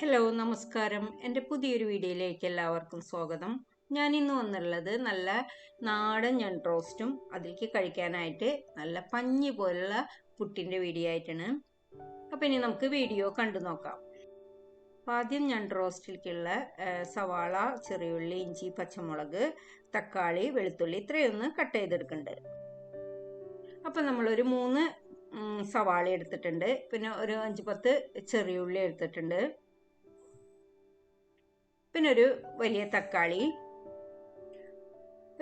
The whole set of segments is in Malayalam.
ഹലോ നമസ്കാരം. എന്റെ പുതിയൊരു വീഡിയോയിലേക്ക് എല്ലാവർക്കും സ്വാഗതം. ഞാൻ ഇന്ന് വന്നുള്ളത് നല്ല നാടൻ ഞണ്ട് റോസ്റ്റും അതിലേക്ക് കഴിക്കാനായിട്ട് നല്ല പഞ്ഞി പോലുള്ള പുട്ടിന്റെ വീഡിയോ ആയിട്ടാണ്. അപ്പം ഇനി നമുക്ക് വീഡിയോ കണ്ടു നോക്കാം. അപ്പം ആദ്യം ഞണ്ട് റോസ്റ്റിലേക്കുള്ള സവാള ചെറിയുള്ളി ഇഞ്ചി പച്ചമുളക് തക്കാളി വെളുത്തുള്ളി ഇത്രയൊന്ന് കട്ട് ചെയ്തെടുക്കുന്നുണ്ട് അപ്പം നമ്മളൊരു മൂന്ന് സവാള എടുത്തിട്ടുണ്ട്. പിന്നെ ഒരു അഞ്ച് പത്ത് ചെറിയുള്ളി എടുത്തിട്ടുണ്ട്. പിന്നെ ഒരു വലിയ തക്കാളി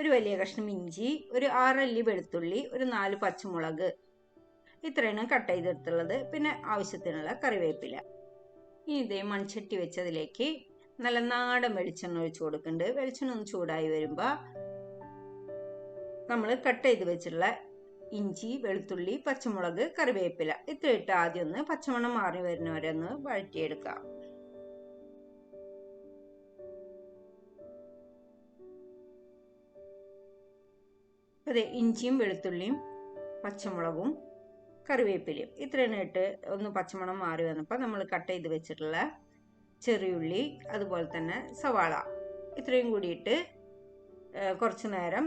ഒരു വലിയ കഷ്ണം ഇഞ്ചി ഒരു ആറല്ലി വെളുത്തുള്ളി ഒരു നാല് പച്ചമുളക്. ഇത്രയാണ് കട്ട് ചെയ്തെടുത്തുള്ളത്. പിന്നെ ആവശ്യത്തിനുള്ള കറിവേപ്പില. ഇനി ഇതേ മൺചട്ടി വെച്ചതിലേക്ക് നല്ല നാടൻ വെളിച്ചെണ്ണ ഒഴിച്ചു കൊടുക്കുന്നുണ്ട്. വെളിച്ചെണ്ണ ഒന്ന് ചൂടായി വരുമ്പോൾ നമ്മൾ കട്ട് ചെയ്ത് വെച്ചിട്ടുള്ള ഇഞ്ചി വെളുത്തുള്ളി പച്ചമുളക് കറിവേപ്പില. ഇത്ര ഇട്ട് ആദ്യം ഒന്ന് പച്ചമണം മാറി വരുന്നവരെ ഒന്ന് വഴറ്റിയെടുക്കാം. അതെ ഇഞ്ചിയും വെളുത്തുള്ളിയും പച്ചമുളകും കറിവേപ്പിലയും. ഇത്രയും ഇട്ട് ഒന്ന് പച്ചമണം മാറി വന്നപ്പോൾ നമ്മൾ കട്ട് ചെയ്ത് വെച്ചിട്ടുള്ള ചെറിയുള്ളി അതുപോലെ തന്നെ സവാള. ഇത്രയും കൂടിയിട്ട് കുറച്ച് നേരം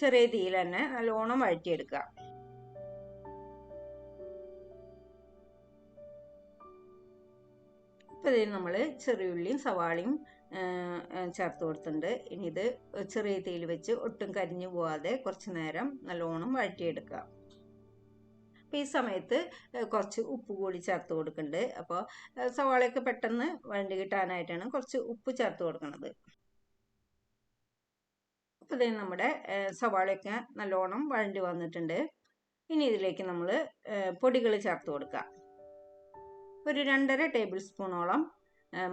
ചെറിയ തീയിൽ തന്നെ നല്ലോണം വഴറ്റിയെടുക്കുക. അപ്പോൾ ഇതിൽ നമ്മൾ ചെറിയുള്ളിയും സവാളയും ചേർത്ത് കൊടുത്തിട്ടുണ്ട്. ഇനി ഇത് ചെറിയ തീയിൽ വെച്ച് ഒട്ടും കരിഞ്ഞു പോവാതെ കുറച്ച് നേരം നല്ലോണം വഴറ്റിയെടുക്കുക. അപ്പോൾ ഈ സമയത്ത് കുറച്ച് ഉപ്പ് കൂടി ചേർത്ത് കൊടുക്കുന്നുണ്ട്. അപ്പോൾ സവാളയൊക്കെ പെട്ടെന്ന് വഴണ്ടി കിട്ടാനായിട്ടാണ് കുറച്ച് ഉപ്പ് ചേർത്ത് കൊടുക്കുന്നത്. അപ്പോൾ ഇതേ നമ്മുടെ സവാളയൊക്കെ നല്ലോണം വഴണ്ടി വന്നിട്ടുണ്ട്. ഇനി ഇതിലേക്ക് നമ്മൾ പൊടികൾ ചേർത്ത് കൊടുക്കുക. ഒരു രണ്ടര ടേബിൾ സ്പൂണോളം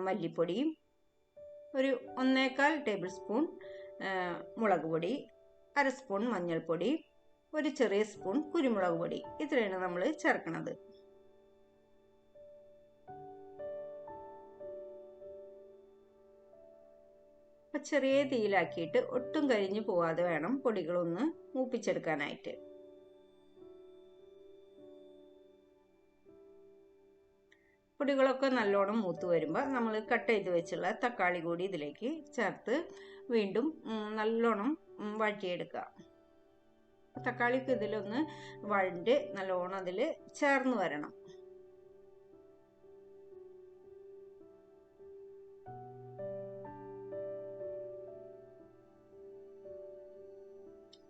മല്ലിപ്പൊടിയും ഒരു ഒന്നേകാൽ ടേബിൾ സ്പൂൺ മുളക് പൊടി അര സ്പൂൺ മഞ്ഞൾപ്പൊടി ഒരു ചെറിയ സ്പൂൺ കുരുമുളക് പൊടി. ഇത്രയാണ് നമ്മൾ ചേർക്കുന്നത് ചെറിയ തീയിലാക്കിയിട്ട് ഒട്ടും കരിഞ്ഞു പോവാതെ വേണം പൊടികളൊന്ന് മൂപ്പിച്ചെടുക്കാനായിട്ട്. പൊടികളൊക്കെ നല്ലോണം മൂത്ത് വരുമ്പോൾ നമ്മൾ കട്ട് ചെയ്ത് വെച്ചുള്ള തക്കാളി കൂടി ഇതിലേക്ക് ചേർത്ത് വീണ്ടും നല്ലോണം വഴറ്റിയെടുക്കുക. തക്കാളിക്ക് ഇതിലൊന്ന് വഴണ്ട് നല്ലോണം അതിൽ ചേർന്ന് വരണം.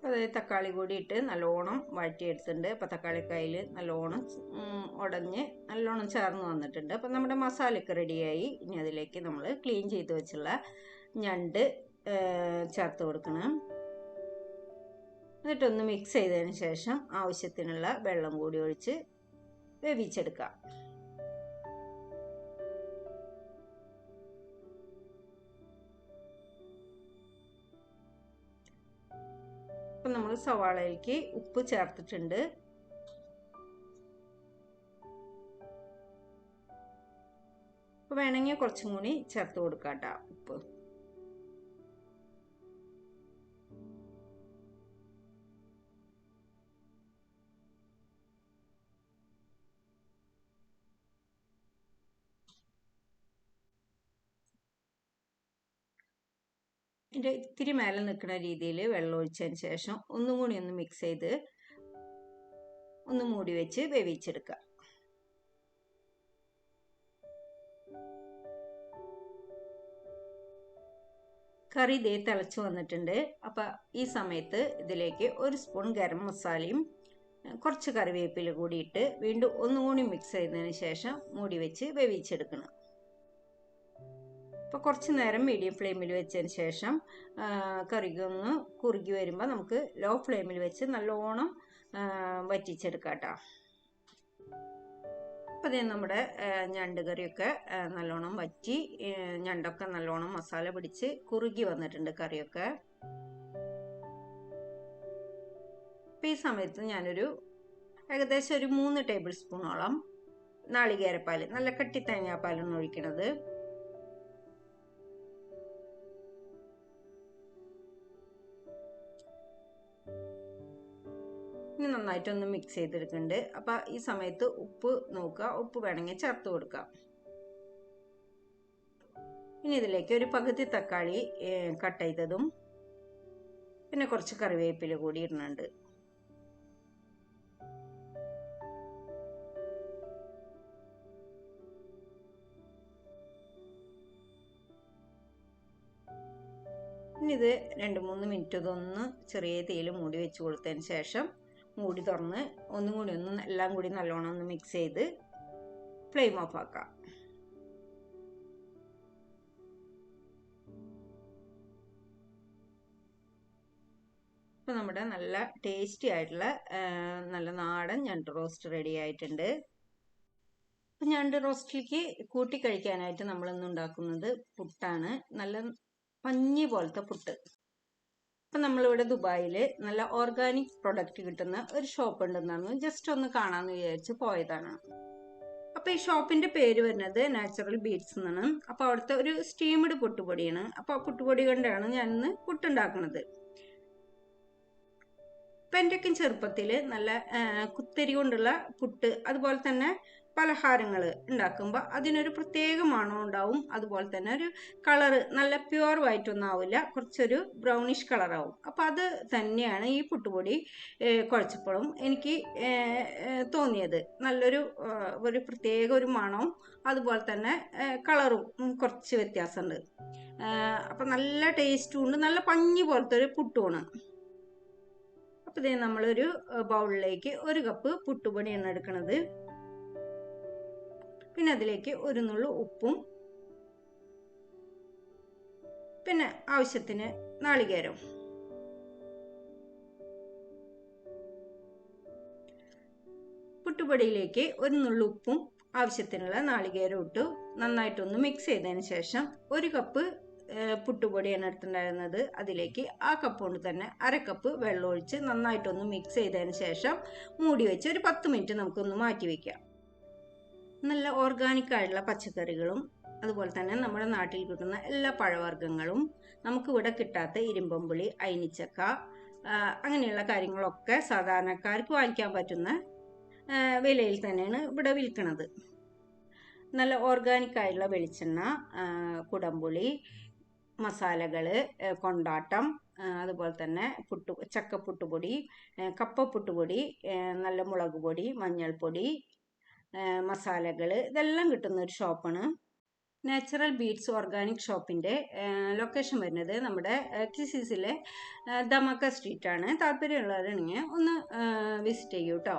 അതായത് തക്കാളി കൂടി ഇട്ട് നല്ലോണം വഴറ്റിയെടുത്തിട്ടുണ്ട്. അപ്പോൾ തക്കാളിക്കായിൽ നല്ലോണം ഉടഞ്ഞ് നല്ലോണം ചേർന്ന് വന്നിട്ടുണ്ട്. അപ്പോൾ നമ്മുടെ മസാലയ്ക്ക് റെഡിയായി. ഇനി അതിലേക്ക് നമ്മൾ ക്ലീൻ ചെയ്ത് വെച്ചുള്ള ഞണ്ട് ചേർത്ത് കൊടുക്കണം. എന്നിട്ടൊന്ന് മിക്സ് ചെയ്തതിന് ശേഷം ആവശ്യത്തിനുള്ള വെള്ളം കൂടി ഒഴിച്ച് വേവിച്ചെടുക്കാം. നമ്മൾ സവാളയിലേക്ക് ഉപ്പ് ചേർത്തിട്ടുണ്ട്. വേണമെങ്കിൽ കുറച്ചും കൂടി ചേർത്ത് കൊടുക്കാം കേട്ടോ ഉപ്പ്. ഇതിന്റെ ഇത്തിരി മേലെ നിൽക്കുന്ന രീതിയിൽ വെള്ളം ഒഴിച്ചതിന് ശേഷം ഒന്നും കൂടി ഒന്ന് മിക്സ് ചെയ്ത് ഒന്ന് മൂടി വെച്ച് വേവിച്ചെടുക്കുക. കറി ഇതേ തിളച്ച് വന്നിട്ടുണ്ട്. അപ്പം ഈ സമയത്ത് ഇതിലേക്ക് ഒരു സ്പൂൺ ഗരം മസാലയും കുറച്ച് കറിവേപ്പില കൂടിയിട്ട് വീണ്ടും ഒന്നുകൂടി മിക്സ് ചെയ്തതിന് ശേഷം മൂടി വെച്ച് വേവിച്ചെടുക്കണം. അപ്പോൾ കുറച്ച് നേരം മീഡിയം ഫ്ലെയിമിൽ വെച്ചതിന് ശേഷം കറിക്ക് കറിക്കൊന്ന് കുറുകി വരുമ്പോൾ നമുക്ക് ലോ ഫ്ലെയിമിൽ വെച്ച് നല്ലോണം വറ്റിച്ചെടുക്കാം കേട്ടോ അപ്പോൾ അതേ നമ്മുടെ ഞണ്ട് കറിയൊക്കെ നല്ലോണം വറ്റി ഞണ്ടൊക്കെ നല്ലോണം മസാല പിടിച്ച് കുറുകി വന്നിട്ടുണ്ട് കറിയൊക്കെ. അപ്പം ഈ സമയത്ത് ഞാനൊരു ഏകദേശം ഒരു മൂന്ന് ടേബിൾ സ്പൂണോളം നാളികേരപ്പാൽ നല്ല കട്ടി തേങ്ങാപ്പാലാണ് ഒഴിക്കണത്. ഇനി നന്നായിട്ടൊന്ന് മിക്സ് ചെയ്തെടുക്കുന്നുണ്ട് അപ്പോൾ ഈ സമയത്ത് ഉപ്പ് നോക്കുക. ഉപ്പ് വേണമെങ്കിൽ ചേർത്ത് കൊടുക്കാം ഇനി ഇതിലേക്ക് ഒരു പകുതി തക്കാളി കട്ട് ചെയ്തതും പിന്നെ കുറച്ച് കറിവേപ്പില കൂടി ഇടുന്നുണ്ട് ഇനി ഇത് രണ്ട് മൂന്ന് മിനിറ്റ് ഇതൊന്ന് ചെറിയ തീയിൽ മൂടി വെച്ച് കൊടുത്തതിന് ശേഷം മൂടി തുറന്ന് ഒന്നും കൂടി ഒന്ന് എല്ലാം കൂടി നല്ലോണം ഒന്ന് മിക്സ് ചെയ്ത് ഫ്ലെയിം ഓഫ് ആക്കാം. ഇപ്പം നമ്മുടെ നല്ല ടേസ്റ്റി ആയിട്ടുള്ള നല്ല നാടൻ ഞണ്ട് റോസ്റ്റ് റെഡി ആയിട്ടുണ്ട്. അപ്പം ഞണ്ട് റോസ്റ്റിലേക്ക് കൂട്ടി കഴിക്കാനായിട്ട് നമ്മളിന്ന് ഉണ്ടാക്കുന്നത് പുട്ടാണ്. നല്ല പഞ്ഞി പോലത്തെ പുട്ട്. അപ്പം നമ്മളിവിടെ ദുബായിൽ നല്ല ഓർഗാനിക് പ്രൊഡക്റ്റ് കിട്ടുന്ന ഒരു ഷോപ്പ് ഉണ്ടെന്നാണ്. ജസ്റ്റ് ഒന്ന് കാണാമെന്ന് വിചാരിച്ച് പോയതാണ്. അപ്പോൾ ഈ ഷോപ്പിന്റെ പേര് വരുന്നത് നാച്ചുറൽ ബീറ്റ്സ് എന്നാണ്. അപ്പോൾ അവിടുത്തെ ഒരു സ്റ്റീംഡ് പുട്ടുപൊടിയാണ്. അപ്പോൾ ആ പുട്ടുപൊടി കൊണ്ടാണ് ഞാനിന്ന് പുട്ടുണ്ടാക്കുന്നത് ഇപ്പം എന്റെയൊക്കെ ചെറുപ്പത്തിൽ നല്ല കുത്തരി കൊണ്ടുള്ള പുട്ട് അതുപോലെ തന്നെ പലഹാരങ്ങൾ ഉണ്ടാക്കുമ്പോൾ അതിനൊരു പ്രത്യേക മണം ഉണ്ടാവും. അതുപോലെ തന്നെ ഒരു കളറ് നല്ല പ്യുവർ വൈറ്റ് ഒന്നും ആവില്ല കുറച്ചൊരു ബ്രൗണിഷ് കളറാവും. അപ്പോൾ അത് തന്നെയാണ് ഈ പുട്ടുപൊടി കുഴച്ചപ്പോഴും എനിക്ക് തോന്നിയത്. നല്ലൊരു ഒരു പ്രത്യേക ഒരു മണവും അതുപോലെ തന്നെ കളറും കുറച്ച് വ്യത്യാസമുണ്ട്. അപ്പം നല്ല ടേസ്റ്റും ഉണ്ട്. നല്ല പഞ്ഞി പോലത്തെ ഒരു പുട്ടുമാണ്. അപ്പോൾ ഇതേ നമ്മളൊരു ബൗളിലേക്ക് ഒരു കപ്പ് പുട്ടുപൊടി പുട്ടുപൊടിയാണ് എടുക്കുന്നത് പിന്നെ അതിലേക്ക് ഒരു നുള്ളു ഉപ്പും പിന്നെ ആവശ്യത്തിന് നാളികേരവും. പുട്ടുപൊടിയിലേക്ക് ഒരു നുള്ളു ഉപ്പും ആവശ്യത്തിനുള്ള നാളികേരം ഇട്ടു. നന്നായിട്ടൊന്ന് മിക്സ് ചെയ്തതിന് ശേഷം ഒരു കപ്പ് പുട്ടുപൊടിയാണ് എടുത്തിട്ടുണ്ടായിരുന്നത്. അതിലേക്ക് ആ കപ്പ് കൊണ്ട് തന്നെ അര കപ്പ് വെള്ളം ഒഴിച്ച് നന്നായിട്ടൊന്ന് മിക്സ് ചെയ്തതിന് ശേഷം മൂടി വെച്ച് ഒരു പത്ത് മിനിറ്റ് നമുക്കൊന്ന് മാറ്റി വയ്ക്കാം നല്ല ഓർഗാനിക് ആയിട്ടുള്ള പച്ചക്കറികളും അതുപോലെ തന്നെ നമ്മുടെ നാട്ടിൽ കിട്ടുന്ന എല്ലാ പഴവർഗങ്ങളും നമുക്കിവിടെ കിട്ടാത്ത ഇരുമ്പമ്പുളി അയിനിച്ചക്ക അങ്ങനെയുള്ള കാര്യങ്ങളൊക്കെ സാധാരണക്കാർക്ക് വാങ്ങിക്കാൻ പറ്റുന്ന വിലയിൽ തന്നെയാണ് ഇവിടെ വിൽക്കുന്നത് നല്ല ഓർഗാനിക് ആയിട്ടുള്ള വെളിച്ചെണ്ണ കുടംപുളി മസാലകൾ കൊണ്ടാട്ടം അതുപോലെ തന്നെ പുട്ടു ചക്കപ്പുട്ടുപൊടി കപ്പപ്പുട്ടുപൊടി നല്ല മുളക് പൊടി മഞ്ഞൾപ്പൊടി മസാലകൾ ഇതെല്ലാം കിട്ടുന്ന ഒരു ഷോപ്പാണ്. നാച്ചുറൽ ബീഡ്സ് ഓർഗാനിക് ഷോപ്പിന്റെ ലൊക്കേഷൻ വരുന്നത് നമ്മുടെ കിസിസിലെ ദമക്ക സ്ട്രീറ്റ് ആണ് താല്പര്യമുള്ളവരാണെങ്കിൽ ഒന്ന് വിസിറ്റ് ചെയ്യൂ കേട്ടോ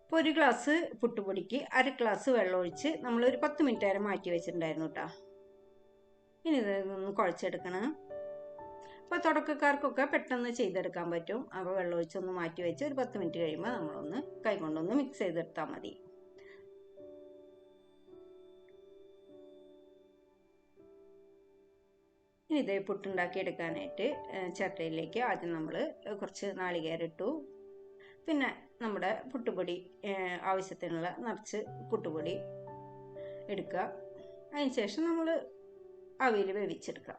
ഇപ്പോൾ ഒരു ഗ്ലാസ് പുട്ടുപൊടിക്ക് അര ഗ്ലാസ് വെള്ളം ഒഴിച്ച് നമ്മൾ ഒരു പത്ത് മിനിറ്റ് വരെ മാറ്റി വെച്ചിട്ടുണ്ടായിരുന്നു കേട്ടോ ഇനി ഇതൊന്ന് കുഴച്ചെടുക്കണം. അപ്പോൾ തുടക്കക്കാർക്കൊക്കെ പെട്ടെന്ന് ചെയ്തെടുക്കാൻ പറ്റും. അപ്പോൾ വെള്ളം ഒഴിച്ചൊന്ന് മാറ്റി വെച്ച് ഒരു പത്ത് മിനിറ്റ് കഴിയുമ്പോൾ നമ്മളൊന്ന് കൈകൊണ്ടൊന്ന് മിക്സ് ചെയ്തെടുത്താൽ മതി. ഇനി ഇതേ പുട്ടുണ്ടാക്കി എടുക്കാനായിട്ട് ചിരട്ടയിലേക്ക് ആദ്യം നമ്മൾ കുറച്ച് നാളികേരം ഇട്ടു പിന്നെ നമ്മുടെ പുട്ടുപൊടി ആവശ്യത്തിനുള്ള നിറച്ച് പുട്ടുപൊടി എടുക്കുക. അതിന് ശേഷം നമ്മൾ അവിയിൽ വേവിച്ചെടുക്കുക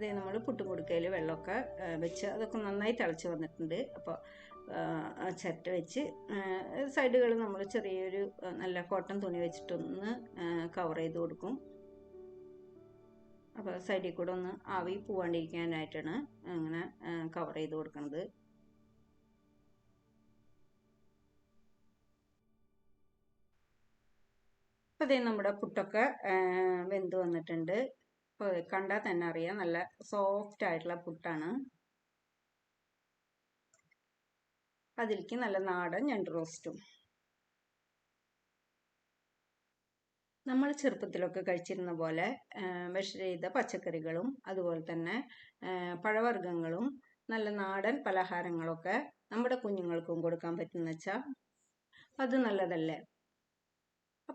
ഇതേ നമ്മൾ പുട്ടുമുടുക്കയിൽ വെള്ളമൊക്കെ വെച്ച് അതൊക്കെ നന്നായി തിളച്ച് വന്നിട്ടുണ്ട്. അപ്പോൾ ചിരട്ട വെച്ച് സൈഡുകൾ നമ്മൾ ചെറിയൊരു നല്ല കോട്ടൺ തുണി വെച്ചിട്ടൊന്ന് കവർ ചെയ്ത് കൊടുക്കും. അപ്പോൾ സൈഡിൽ കൂടെ ഒന്ന് ആവി പോവാണ്ടിരിക്കാനായിട്ടാണ് അങ്ങനെ കവർ ചെയ്ത് കൊടുക്കുന്നത് അപ്പോൾ അതേ നമ്മുടെ പുട്ടൊക്കെ വെന്ത് വന്നിട്ടുണ്ട്. കണ്ടാൽ തന്നെ അറിയാം. നല്ല സോഫ്റ്റ് ആയിട്ടുള്ള പുട്ടാണ് അതിലേക്ക് നല്ല നാടൻ ഞണ്ട് റോസ്റ്റും നമ്മൾ ചെറുപ്പത്തിലൊക്കെ കഴിച്ചിരുന്ന പോലെ വിഷ ചെയ്ത പച്ചക്കറികളും അതുപോലെ തന്നെ പഴവർഗങ്ങളും നല്ല നാടൻ പലഹാരങ്ങളൊക്കെ നമ്മുടെ കുഞ്ഞുങ്ങൾക്കും കൊടുക്കാൻ പറ്റുന്ന വെച്ചാൽ അത് നല്ലതല്ലേ?